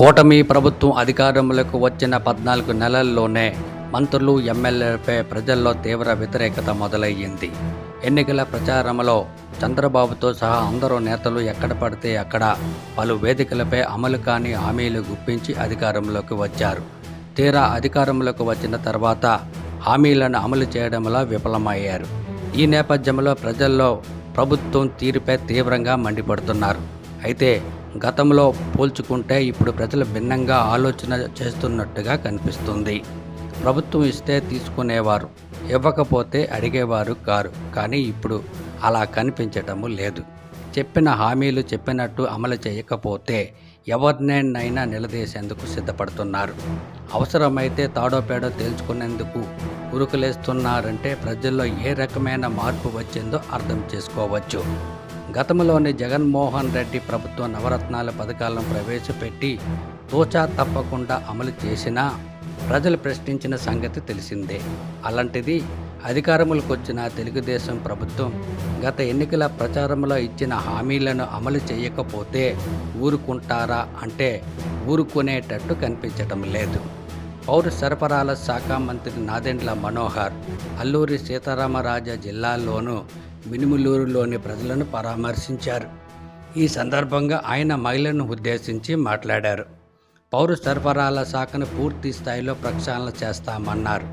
కూటమి ప్రభుత్వం అధికారంలోకి వచ్చిన పద్నాలుగు నెలల్లోనే మంత్రులు ఎమ్మెల్యేలపై ప్రజల్లో తీవ్ర వ్యతిరేకత మొదలయ్యింది. ఎన్నికల ప్రచారంలో చంద్రబాబుతో సహా అందరూ నేతలు ఎక్కడ పడితే అక్కడ పలు వేదికలపై అమలు కాని హామీలు గుప్పించి అధికారంలోకి వచ్చారు. తీరా అధికారంలోకి వచ్చిన తర్వాత హామీలను అమలు చేయడంలో విఫలమయ్యారు. ఈ నేపథ్యంలో ప్రజల్లో ప్రభుత్వం తీరుపై తీవ్రంగా మండిపడుతున్నారు. అయితే గతంలో పోల్చుకుంటే ఇప్పుడు ప్రజలు భిన్నంగా ఆలోచన చేస్తున్నట్టుగా కనిపిస్తుంది. ప్రభుత్వం ఇస్తే తీసుకునేవారు ఇవ్వకపోతే అడిగేవారు కారు. కానీ ఇప్పుడు అలా కనిపించటము లేదు. చెప్పిన హామీలు చెప్పినట్టు అమలు చేయకపోతే ఎవరినైనా నిలదీసేందుకు సిద్ధపడుతున్నారు. అవసరమైతే తాడోపేడో తేల్చుకునేందుకు ఉరుకులేస్తున్నారంటే ప్రజల్లో ఏ రకమైన మార్పు వచ్చిందో అర్థం చేసుకోవచ్చు. గతంలోని జగన్మోహన్ రెడ్డి ప్రభుత్వం నవరత్నాల పథకాలను ప్రవేశపెట్టి తోచా తప్పకుండా అమలు చేసినా ప్రజలు ప్రశ్నించిన సంగతి తెలిసిందే. అలాంటిది అధికారములకు వచ్చిన తెలుగుదేశం ప్రభుత్వం గత ఎన్నికల ప్రచారంలో ఇచ్చిన హామీలను అమలు చేయకపోతే ఊరుకుంటారా అంటే ఊరుకునేటట్టు కనిపించటం లేదు. పౌర సరఫరాల శాఖ మంత్రి నాదెండ్ల మనోహర్ అల్లూరి సీతారామరాజ జిల్లాలోనూ మినుములూరులోని ప్రజలను పరామర్శించారు. ఈ సందర్భంగా ఆయన మహిళలను ఉద్దేశించి మాట్లాడారు. పౌర సరఫరాల శాఖను పూర్తి స్థాయిలో ప్రక్షాళన చేస్తామన్నారు.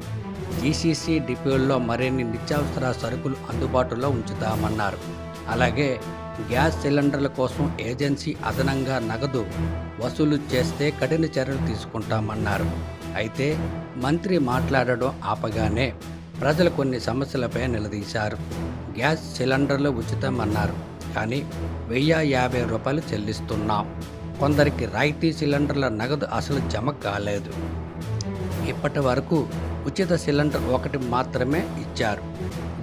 జీసీసీ డిపోల్లో మరిన్ని నిత్యావసర సరుకులు అందుబాటులో ఉంచుతామన్నారు. అలాగే గ్యాస్ సిలిండర్ల కోసం ఏజెన్సీ అదనంగా నగదు వసూలు చేస్తే కఠిన చర్యలు తీసుకుంటామన్నారు. అయితే మంత్రి మాట్లాడడం ఆపగానే ప్రజలు కొన్ని సమస్యలపై నిలదీశారు. గ్యాస్ సిలిండర్లు ఉచితం అన్నారు కానీ వెయ్యి యాభై రూపాయలు చెల్లిస్తున్నాం. కొందరికి రాయితీ సిలిండర్ల నగదు అసలు జమ కాలేదు. ఇప్పటి వరకు ఉచిత సిలిండర్ ఒకటి మాత్రమే ఇచ్చారు.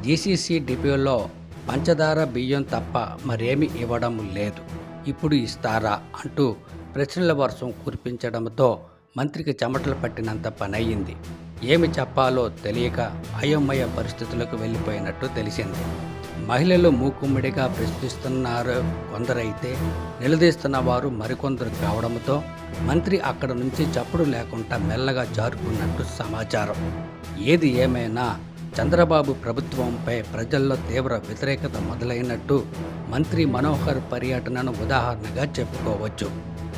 జీసీసీ డిపోలో పంచదార బియ్యం తప్ప మరేమీ ఇవ్వడం లేదు. ఇప్పుడు ఇస్తారా అంటూ ప్రశ్నల వర్షం కురిపించడంతో మంత్రికి చెమటలు పట్టినంత పనయ్యింది ఏమి చెప్పాలో తెలియక అయోమయ పరిస్థితులకు వెళ్ళిపోయినట్టు తెలిసింది. మహిళలు మూకుమ్మడిగా ప్రశ్నిస్తున్నారు. కొందరైతే నిలదీస్తున్న వారు మరికొందరు కావడంతో మంత్రి అక్కడ నుంచి చప్పుడు లేకుండా మెల్లగా జారుకున్నట్టు సమాచారం. ఏది ఏమైనా చంద్రబాబు ప్రభుత్వంపై ప్రజల్లో తీవ్ర వ్యతిరేకత మొదలైనట్టు మంత్రి మనోహర్ పర్యటనను ఉదాహరణగా చెప్పుకోవచ్చు.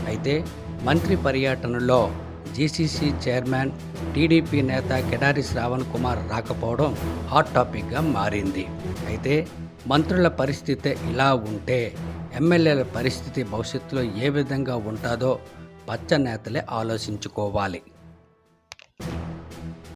అయితే మంత్రి పర్యటనలో జీసీసీ చైర్మన్ టీడీపీ నేత కెడారి శ్రావణ్ కుమార్ రాకపోవడం హాట్ టాపిక్గా మారింది. అయితే మంత్రుల పరిస్థితి ఇలా ఉంటే ఎమ్మెల్యేల పరిస్థితి భవిష్యత్తులో ఏ విధంగా ఉంటుందో పచ్చ నేతలే ఆలోచించుకోవాలి.